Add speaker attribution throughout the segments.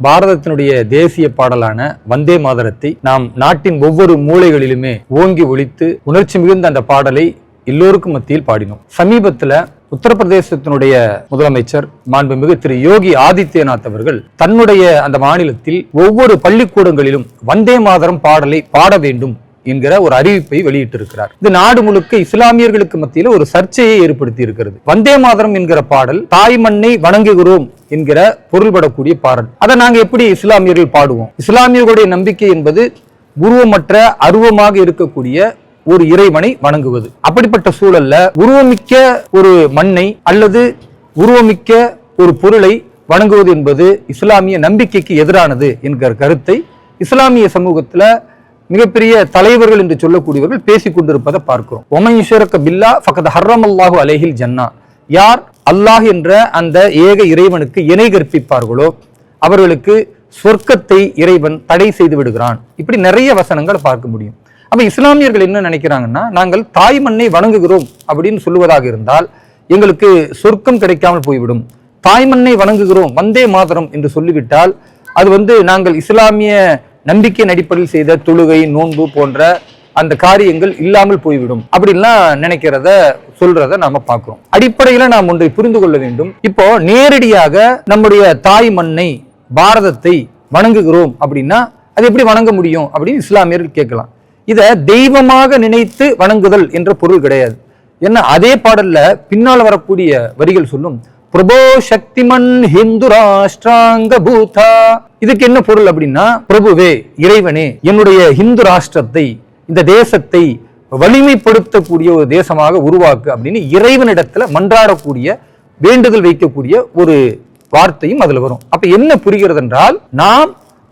Speaker 1: பாரதத்தினுடைய தேசிய பாடலான வந்தே மாதரத்தை நாம் நாட்டின் ஒவ்வொரு மூலைகளிலுமே ஓங்கி ஒழித்து உணர்ச்சி மிகுந்த அந்த பாடலை எல்லோருக்கும் மத்தியில் பாடினோம். சமீபத்துல உத்தரப்பிரதேசத்தினுடைய முதலமைச்சர் மாண்புமிகு திரு யோகி ஆதித்யநாத் அவர்கள் தன்னுடைய அந்த மாநிலத்தில் ஒவ்வொரு பள்ளிக்கூடங்களிலும் வந்தே மாதரம் பாடலை பாட வேண்டும் என்கிற ஒரு அறிவிப்பை வெளியிட்டிருக்கிறார். இது நாடு முழுக்க இஸ்லாமியர்களுக்கு மத்தியில் ஒரு சர்ச்சையை ஏற்படுத்தி இருக்கிறது. வந்தே மாதரம் என்கிற பாடல் தாய் மண்ணை வணங்குகிறோம் என்கிற பொருள்படக்கூடிய பாடல். அதை நாங்க எப்படி இஸ்லாமியர்கள் பாடுவோம்? இஸ்லாமியர்களுடைய நம்பிக்கை என்பது உருவமற்ற அருவமாக இருக்கக்கூடிய ஒரு இறைவனை வணங்குவது. அப்படிப்பட்ட சூழல்ல உருவமிக்க ஒரு மண்ணை அல்லது உருவமிக்க ஒரு பொருளை வணங்குவது என்பது இஸ்லாமிய நம்பிக்கைக்கு எதிரானது என்கிற கருத்தை இஸ்லாமிய சமூகத்தில் மிகப்பெரிய தலைவர்கள் என்று சொல்லக்கூடியவர்கள் பேசிக் கொண்டிருப்பதை பார்க்கிறோம். ஒமையுஷரக்க பில்லா ஃபகத் ஹர்ரம் அல்லாஹு அலேஹில் ஜன்னா. யார் அல்லாஹ் என்ற அந்த ஏக இறைவனுக்கு இணை கற்பிப்பார்களோ அவர்களுக்கு சொர்க்கத்தை இறைவன் தடை செய்து விடுகிறான். இப்படி நிறைய வசனங்கள் பார்க்க முடியும். அப்ப இஸ்லாமியர்கள் என்ன நினைக்கிறாங்கன்னா நாங்கள் தாய் மண்ணை வணங்குகிறோம் அப்படின்னு சொல்லுவதாக இருந்தால் எங்களுக்கு சொர்க்கம் கிடைக்காமல் போய்விடும். தாய் மண்ணை வணங்குகிறோம் வந்தே மாதரம் என்று சொல்லிவிட்டால் அது வந்து நாங்கள் இஸ்லாமிய நம்பிக்கையின் அடிப்படையில் செய்த தொழுகை நோன்பு போன்ற அந்த காரியங்கள் இல்லாமல் போய்விடும். அப்படின்லாம் நினைக்கிறத சொல்றத நாம பார்க்கிறோம். அடிப்படையில நாம் ஒன்றை புரிந்து கொள்ள வேண்டும். இப்போ நேரடியாக நம்முடைய தாய் மண்ணை பாரதத்தை வணங்குகிறோம் அப்படின்னா அது எப்படி வணங்க முடியும் அப்படின்னு இஸ்லாமியர்கள் கேட்கலாம். இதை தெய்வமாக நினைத்து வணங்குதல் என்ற பொருள் கிடையாது. ஏன்னா அதே பாடல்ல பின்னால் வரக்கூடிய வரிகள் சொல்லும் பிரபோ சக்திமன் ஹிந்து ராஷ்டிராங்க பூதா. இதுக்கு என்ன பொருள் அப்படின்னா பிரபுவே இறைவனே என்னுடைய ஹிந்து ராஷ்டிரத்தை இந்த தேசத்தை வலிமைப்படுத்தக்கூடிய ஒரு தேசமாக உருவாக்கு அப்படின்னு இறைவனிடத்துல மன்றாடக்கூடிய வேண்டுதல் வைக்கக்கூடிய ஒரு வார்த்தையும் அதுல வரும். அப்ப என்ன புரிகிறது என்றால் நாம்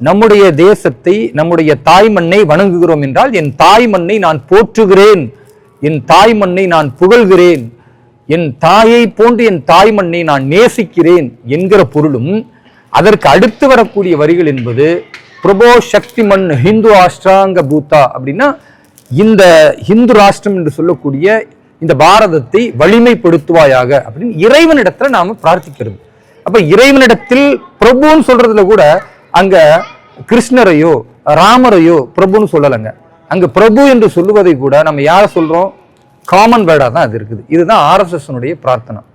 Speaker 1: நம்முடைய தேசத்தை நம்முடைய தாய் மண்ணை வணங்குகிறோம் என்றால் என் தாய் மண்ணை நான் போற்றுகிறேன். என் தாய் மண்ணை நான் புகழ்கிறேன். என் தாயை போன்று என் தாய் மண்ணை நான் நேசிக்கிறேன் என்கிற பொருளும் அதற்கு அடுத்து வரக்கூடிய வரிகள் என்பது பிரபோ சக்தி மண் ஹிந்து ஆஷ்டிராங்க பூத்தா அப்படின்னா இந்த ஹிந்து ராஷ்டிரம் என்று சொல்லக்கூடிய இந்த பாரதத்தை வலிமைப்படுத்துவாயாக அப்படின்னு இறைவனிடத்துல நாம பிரார்த்திக்கிறது. அப்ப இறைவனிடத்தில் பிரபுன்னு சொல்றதுல கூட அங்க கிருஷ்ணரையோ ராமரையோ பிரபுன்னு சொல்லலைங்க. அங்க பிரபு என்று சொல்லுவதை கூட நம்ம யாரை சொல்றோம்? காமன் வேர்டாக தான் அது இருக்குது. இதுதான் ஆர்எஸ்எஸ்னுடைய பிரார்த்தனை.